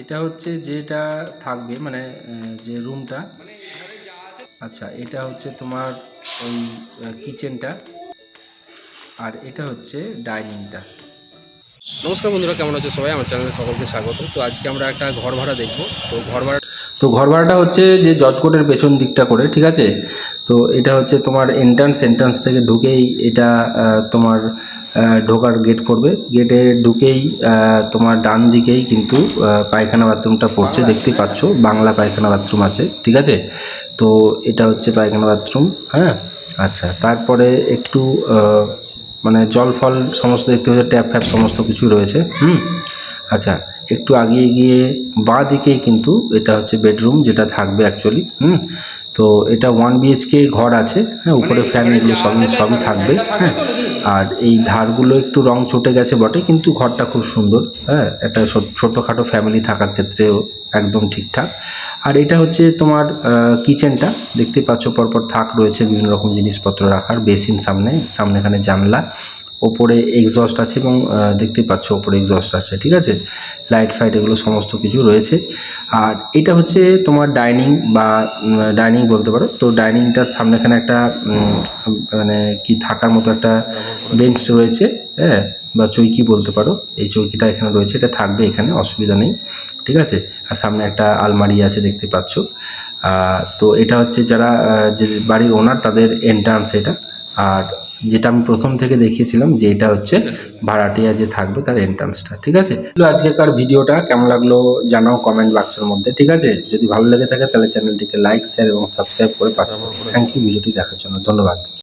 এটা হচ্ছে যেটা থাকবে মানে যে রুমটা। আচ্ছা এটা হচ্ছে তোমার ওই কিচেনটা। আর এটা হচ্ছে ডাইনিংটা। নমস্কার বন্ধুরা কেমন আছে সবাই? আমার চ্যানেলে সকলকে স্বাগত। তো আজকে আমরা একটা ঘর ভাড়া দেখব। তো ঘর ভাড়া তো ঘর ভাড়াটা হচ্ছে যে জজকোটের পেছন দিকটা করে ঠিক আছে? তো এটা হচ্ছে তোমার এন্ট্রান্স এন্ট্রান্স থেকে ঢুকেই এটা তোমার ঢোকার গেট পড়বে। গেটে ঢুকেই তোমার ডান দিকেই কিন্তু পায়খানা বাথরুমটা পড়ছে দেখতে পাচ্ছ বাংলা পায়খানা বাথরুম আছে ঠিক আছে? তো এটা হচ্ছে পায়খানা বাথরুম হ্যাঁ? আচ্ছা তারপরে একটু মানে জল ফল সমস্ত দেখতে পাচ্ছ ট্যাপ ফ্যাপ সমস্ত কিছু রয়েছে হুম? আচ্ছা একটু আগিয়ে গিয়ে বাঁ দিকেই কিন্তু এটা হচ্ছে বেডরুম যেটা থাকবে অ্যাকচুয়ালি হুম? তো এটা ওয়ান বিএইচকে ঘর আছে হ্যাঁ উপরে ফ্যান এগুলো সবই সবই থাকবে হ্যাঁ। আর এই ধারগুলো একটু রং চটে গেছে বটে কিন্তু ঘরটা খুব সুন্দর হ্যাঁ একটা ছোটোখাটো ফ্যামিলি থাকার ক্ষেত্রেও একদম ঠিকঠাক। আর এটা হচ্ছে তোমার কিচেনটা দেখতে পাচ্ছ পরপর থাক রয়েছে বিভিন্ন রকম জিনিসপত্র রাখার বেসিন সামনে সামনে এখানে জানলা ওপরে এক্সস্ট আছে এবং দেখতে পাচ্ছ ওপরে এক্সস্ট আছে, ঠিক আছে? লাইট ফাইট এগুলো সমস্ত কিছু রয়েছে। আর এটা হচ্ছে তোমার ডাইনিং বা ডাইনিং বলতে পারো। তো ডাইনিংটার সামনে এখানে একটা মানে কি থাকার মতো একটা বেঞ্চ রয়েছে হ্যাঁ? বা চৌকি বলতে পারো। এই চৌকিটা এখানে রয়েছে, এটা থাকবে এখানে, অসুবিধা নেই, ঠিক আছে? আর সামনে একটা আলমারি আছে, দেখতে পাচ্ছ। তো এটা হচ্ছে যারা যে বাড়ির ওনার তাদের এন্ট্রান্স এটা। আর যেটা আমি প্রথম থেকে দেখিয়েছিলাম যে এটা হচ্ছে ভাড়াটিয়া যে থাকবে তার এন্ট্রান্সটা ঠিক আছে? তো আজকেকার ভিডিওটা কেমন লাগল জানাও কমেন্ট বাক্সের মধ্যে ঠিক আছে? যদি ভালো লেগে থাকে তাহলে চ্যানেলটিকে লাইক শেয়ার এবং সাবস্ক্রাইব করে পাশে থ্যাংক ইউ ভিডিওটি দেখার জন্য। ধন্যবাদ।